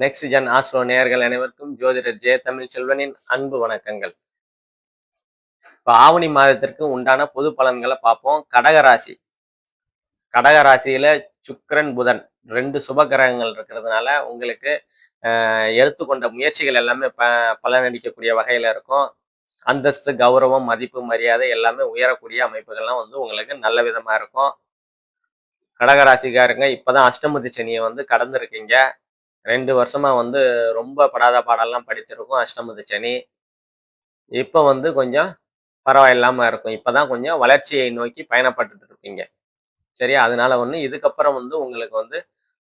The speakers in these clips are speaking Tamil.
நெக்ஸ்ட் ஜென் ஆஸ்ட்ரோ நேயர்கள் அனைவருக்கும் ஜோதிடர் ஜெய தமிழ் செல்வனின் அன்பு வணக்கங்கள். இப்போ ஆவணி மாதத்திற்கு உண்டான பொது பலன்களை பார்ப்போம். கடகராசி கடகராசியில சுக்கரன் புதன். ரெண்டு சுப கிரகங்கள் இருக்கிறதுனால உங்களுக்கு எடுத்துக்கொண்ட முயற்சிகள் எல்லாமே ப பலனளிக்கக்கூடிய வகையில இருக்கும். அந்தஸ்து கௌரவம் மதிப்பு மரியாதை எல்லாமே உயரக்கூடிய அமைப்புகள்லாம் வந்து உங்களுக்கு நல்ல விதமா இருக்கும். கடகராசிக்காரங்க இப்பதான் அஷ்டமதி சனியை வந்து கடந்திருக்கீங்க. ரெண்டு வருஷமா வந்து ரொம்ப படாத பாடெல்லாம் படித்திருக்கும் அஷ்டமத்து சனி. இப்போ வந்து கொஞ்சம் பரவாயில்லாமல் இருக்கும். இப்போ தான் கொஞ்சம் வளர்ச்சியை நோக்கி பயணப்பட்டுட்டு இருப்பீங்க சரியா? அதனால ஒன்று இதுக்கப்புறம் வந்து உங்களுக்கு வந்து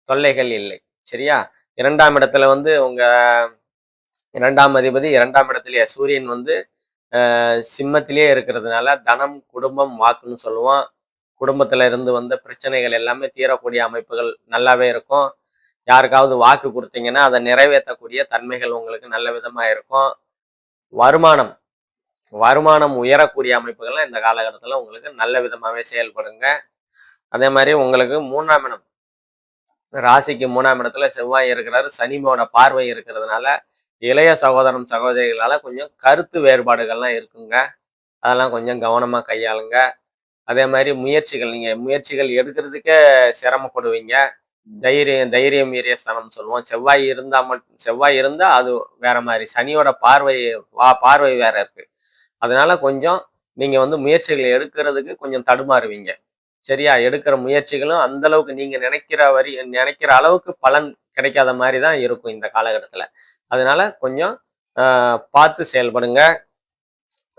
தொல்லைகள் இல்லை. சரியா? இரண்டாம் இடத்துல வந்து உங்க இரண்டாம் அதிபதி இரண்டாம் இடத்துலயே சூரியன் வந்து சிம்மத்திலேயே இருக்கிறதுனால தனம் குடும்பம் வாக்குன்னு சொல்லுவோம். குடும்பத்துல இருந்து வந்த பிரச்சனைகள் எல்லாமே தீரக்கூடிய அமைப்புகள் நல்லாவே இருக்கும். யாருக்காவது வாக்கு கொடுத்தீங்கன்னா அதை நிறைவேற்றக்கூடிய தன்மைகள் உங்களுக்கு நல்ல விதமாக இருக்கும். வருமானம். வருமானம் உயரக்கூடிய அமைப்புகள்லாம் இந்த காலகட்டத்தில் உங்களுக்கு நல்ல விதமாகவே செயல்படுங்க. அதே மாதிரி உங்களுக்கு மூணாம் இடம். ராசிக்கு மூணாம் இடத்துல செவ்வாய் இருக்கிறாரு சனிமோட பார்வை இருக்கிறதுனால இளைய சகோதரம் சகோதரிகளால கொஞ்சம் கருத்து வேறுபாடுகள்லாம் இருக்குங்க. அதெல்லாம் கொஞ்சம் கவனமாக கையாளுங்க. அதே மாதிரி முயற்சிகள் நீங்கள் முயற்சிகள் எடுக்கிறதுக்கே சிரமப்படுவீங்க. தைரியம் தைரியம் மீறிய ஸ்தானம் சொல்லுவோம். செவ்வாய் இருந்தா மட்டும் செவ்வாய் இருந்தா அது வேற மாதிரி. சனியோட பார்வை வா பார்வை வேற இருக்கு. அதனால கொஞ்சம் நீங்க வந்து முயற்சிகளை எடுக்கிறதுக்கு கொஞ்சம் தடுமாறுவீங்க. சரியா? எடுக்கிற முயற்சிகளும் அந்த அளவுக்கு நீங்க நினைக்கிற வரி நினைக்கிற அளவுக்கு பலன் கிடைக்காத மாதிரி தான் இருக்கும் இந்த காலகட்டத்தில். அதனால கொஞ்சம் பார்த்து செயல்படுங்க.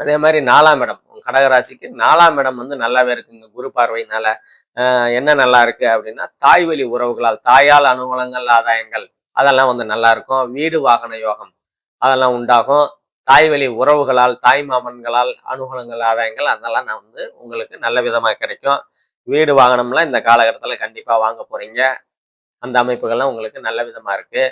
அதே மாதிரி நாலாம் இடம் கடகராசிக்கு நாலாம் இடம் வந்து நல்லாவே இருக்குங்க. குரு பார்வையினால என்ன நல்லா இருக்கு அப்படின்னா தாய் வழி உறவுகளால் தாயால் அனுகூலங்கள் ஆதாயங்கள் அதெல்லாம் வந்து நல்லா இருக்கும். வீடு வாகன யோகம் அதெல்லாம் உண்டாகும். தாய் வழி உறவுகளால் தாய் மாமன்களால் அனுகூலங்கள் ஆதாயங்கள் அதெல்லாம் நான் வந்து உங்களுக்கு நல்ல விதமாக கிடைக்கும். வீடு வாகனம்லாம் இந்த காலகட்டத்தில் கண்டிப்பாக வாங்க போறீங்க. அந்த அமைப்புகள்லாம் உங்களுக்கு நல்ல விதமா இருக்கு.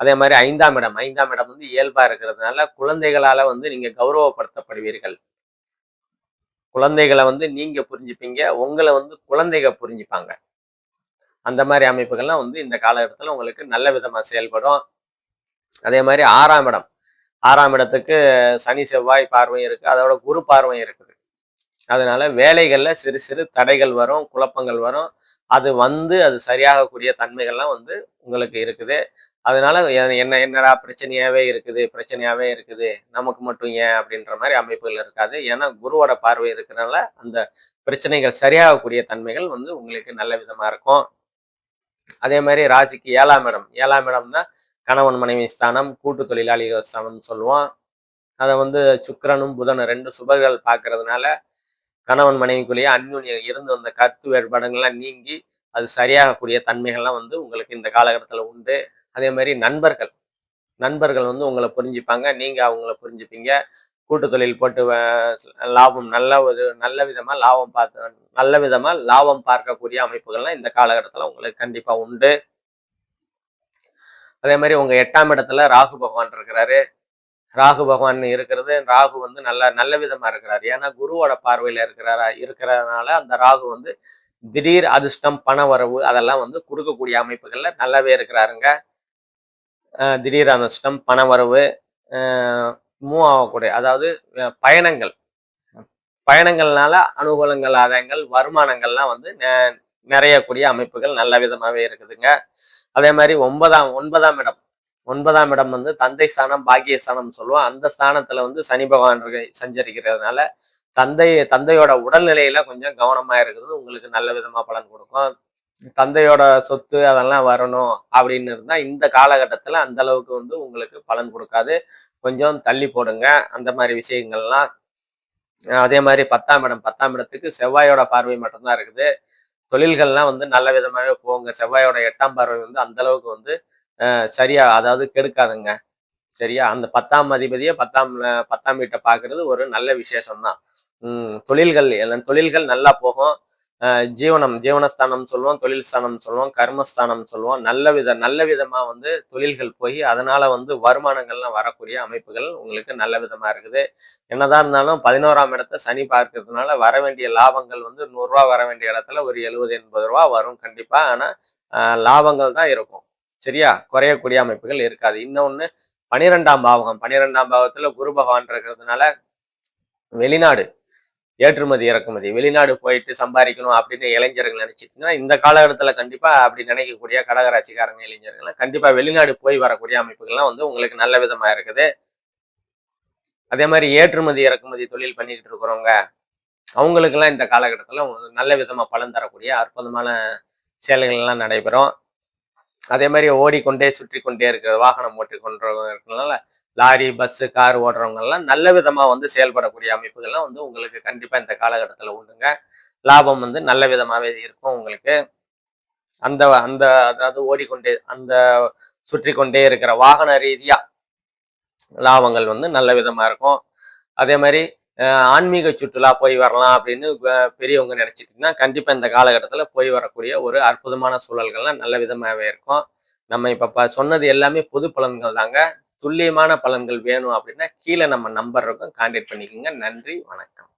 அதே மாதிரி ஐந்தாம் இடம். ஐந்தாம் இடம் வந்து இயல்பா இருக்கிறதுனால குழந்தைகளால வந்து நீங்க கௌரவப்படுத்தப்படுவீர்கள். குழந்தைகளை வந்து நீங்க புரிஞ்சுப்பீங்க உங்களை வந்து குழந்தைக புரிஞ்சுப்பாங்க. அந்த மாதிரி அமைப்புகள்லாம் வந்து இந்த காலகட்டத்தில் உங்களுக்கு நல்ல விதமாக செயல்படும். அதே மாதிரி ஆறாம் இடம். ஆறாம் இடத்துக்கு சனி செவ்வாய் பார்வையும் இருக்கு. அதோட குரு பார்வையும் இருக்குது. அதனால வேலைகளில் சிறு சிறு தடைகள் வரும் குழப்பங்கள் வரும். அது வந்து அது சரியாகக்கூடிய தன்மைகள்லாம் வந்து உங்களுக்கு இருக்குது. அதனால எ- என்ன என்னடா பிரச்சனையாவே இருக்குது பிரச்சனையாவே இருக்குது. நமக்கு மட்டும் ஏன் அப்படின்ற மாதிரி அமைப்புகள் இருக்காது. ஏன்னா குருவோட பார்வை இருக்கிறனால அந்த பிரச்சனைகள் சரியாகக்கூடிய தன்மைகள் வந்து உங்களுக்கு நல்ல விதமா இருக்கும். அதே மாதிரி ராசிக்கு ஏழாம் இடம். ஏழாம் இடம் தான் கணவன் மனைவி ஸ்தானம் கூட்டு தொழிலாளிகள் ஸ்தானம்னு சொல்லுவோம். அதை வந்து சுக்கரனும் புதனும் ரெண்டு சுபர்கள் பார்க்கறதுனால கணவன் மனைவிக்குள்ளேயே அந்யுன்யம் இருந்து வந்த கருத்து வேறுபாடுகள்லாம் நீங்கி அது சரியாகக்கூடிய தன்மைகள்லாம் வந்து உங்களுக்கு இந்த காலகட்டத்தில் உண்டு. அதே மாதிரி நண்பர்கள். நண்பர்கள் வந்து உங்களை புரிஞ்சுப்பாங்க. நீங்கள் அவங்கள புரிஞ்சுப்பீங்க. கூட்டு தொழில் போட்டு லாபம் நல்ல ஒரு நல்ல விதமாக லாபம் பார்த்து நல்ல விதமாக லாபம் பார்க்கக்கூடிய அமைப்புகள்லாம் இந்த காலகட்டத்தில் உங்களுக்கு கண்டிப்பாக உண்டு. அதே மாதிரி உங்கள் எட்டாம் இடத்துல ராகு பகவான் இருக்கிறாரு. ராகு பகவான் இருக்கிறது. ராகு வந்து நல்ல நல்ல விதமா இருக்கிறார். ஏன்னா குருவோட பார்வையில இருக்கிறாரா இருக்கிறதுனால அந்த ராகு வந்து திடீர் அதிர்ஷ்டம் பண வரவு அதெல்லாம் வந்து கொடுக்கக்கூடிய அமைப்புகள்ல நல்லாவே இருக்கிறாருங்க. திடீர் அதிர்ஷ்டம் பண வரவு மூவ் ஆகக்கூடிய அதாவது பயணங்கள். பயணங்கள்னால அனுகூலங்கள் ஆதாயங்கள் வருமானங்கள்லாம் வந்து நெ- நிறையக்கூடிய அமைப்புகள் நல்ல விதமாகவே இருக்குதுங்க. அதே மாதிரி ஒன்பதாம் ஒன்பதாம் இடம். ஒன்பதாம் இடம் வந்து தந்தை ஸ்தானம் பாக்கிய ஸ்தானம் சொல்லுவோம். அந்த ஸ்தானத்துல வந்து சனி பகவான் சஞ்சரிக்கிறதுனால தந்தை தந்தையோட உடல்நிலையில கொஞ்சம் கவனமா இருக்கிறது உங்களுக்கு நல்ல விதமா பலன் கொடுக்கும். தந்தையோட சொத்து அதெல்லாம் வரணும் அப்படின்னு இருந்தா இந்த காலகட்டத்துல அந்த அளவுக்கு வந்து உங்களுக்கு பலன் கொடுக்காது. கொஞ்சம் தள்ளி போடுங்க. அந்த மாதிரி விஷயங்கள்லாம் அதே மாதிரி பத்தாம் இடம் பத்தாம் இடத்துக்கு செவ்வாயோட பார்வை மட்டும்தான் இருக்குது. தொழில்கள்லாம் வந்து நல்ல விதமாகவே போங்க செவ்வாயோட எட்டாம் பார்வை வந்து அந்த அளவுக்கு வந்து சரியா அதாவது கெடுக்காதுங்க. சரியா? அந்த பத்தாம் அதிபதியை பத்தாம் பத்தாம் வீட்டை பார்க்கறது ஒரு நல்ல விசேஷம்தான். உம் தொழில்கள் எல்லாம் தொழில்கள் நல்லா போகும். ஜீவனம் ஜீவனஸ்தானம் சொல்லுவோம் தொழில் ஸ்தானம் சொல்லுவோம் கர்மஸ்தானம் சொல்லுவோம். நல்ல வித நல்ல விதமா வந்து தொழில்கள் போய் அதனால வந்து வருமானங்கள்லாம் வரக்கூடிய அமைப்புகள் உங்களுக்கு நல்ல விதமா இருக்குது. என்னதான் இருந்தாலும் பதினோராம் இடத்த சனி பார்க்கறதுனால வர வேண்டிய லாபங்கள் வந்து நூறுரூவா வர வேண்டிய இடத்துல ஒரு எழுபது எண்பது ரூபா வரும் கண்டிப்பா. ஆனா லாபங்கள் தான் இருக்கும். சரியா? குறையக்கூடிய அமைப்புகள் இருக்காது. இன்னொன்னு பனிரெண்டாம் பாவகம். பனிரெண்டாம் பாவத்துல குரு பகவான் இருக்கிறதுனால வெளிநாடு ஏற்றுமதி இறக்குமதி. வெளிநாடு போயிட்டு சம்பாதிக்கணும் அப்படின்னு இளைஞர்கள் நினைச்சிட்டுன்னா இந்த காலகட்டத்தில் கண்டிப்பா அப்படி நினைக்கக்கூடிய கடகராசிக்காரங்க இளைஞர்கள் கண்டிப்பா வெளிநாடு போய் வரக்கூடிய அமைப்புகள்லாம் வந்து உங்களுக்கு நல்ல விதமா இருக்குது. அதே மாதிரி ஏற்றுமதி இறக்குமதி தொழில் பண்ணிக்கிட்டு இருக்கிறவங்க அவங்களுக்கெல்லாம் இந்த காலகட்டத்தில் நல்ல விதமா பலன் தரக்கூடிய அற்புதமான செயல்கள்லாம் நடைபெறும். அதே மாதிரி ஓடிக்கொண்டே சுற்றி கொண்டே இருக்கிற வாகனம் ஓட்டிக்கொண்டவங்க இருக்கிறதுனால லாரி பஸ்ஸு கார் ஓடுறவங்க எல்லாம் நல்ல விதமாக வந்து செயல்படக்கூடிய அமைப்புகள்லாம் வந்து உங்களுக்கு கண்டிப்பாக இந்த காலகட்டத்தில் உண்டுங்க. லாபம் வந்து நல்ல விதமாகவே இருக்கும் உங்களுக்கு. அந்த அந்த அதாவது ஓடிக்கொண்டே அந்த சுற்றி கொண்டே இருக்கிற வாகன ரீதியாக லாபங்கள் வந்து நல்ல விதமாக இருக்கும். அதே மாதிரி ஆன்மீக சுற்றுலா போய் வரலாம் அப்படின்னு பெரியவங்க நினச்சிட்டிங்கன்னா கண்டிப்பா இந்த காலகட்டத்தில் போய் வரக்கூடிய ஒரு அற்புதமான சூழல்கள்லாம் நல்ல விதமாகவே இருக்கும். நம்ம இப்ப ப- சொன்னது எல்லாமே பொது பலன்கள் தாங்க. துல்லியமான பலன்கள் வேணும் அப்படின்னா கீழே நம்ம நம்பர் இருக்கும். கான்டாக்ட் பண்ணிக்கோங்க. நன்றி. வணக்கம்.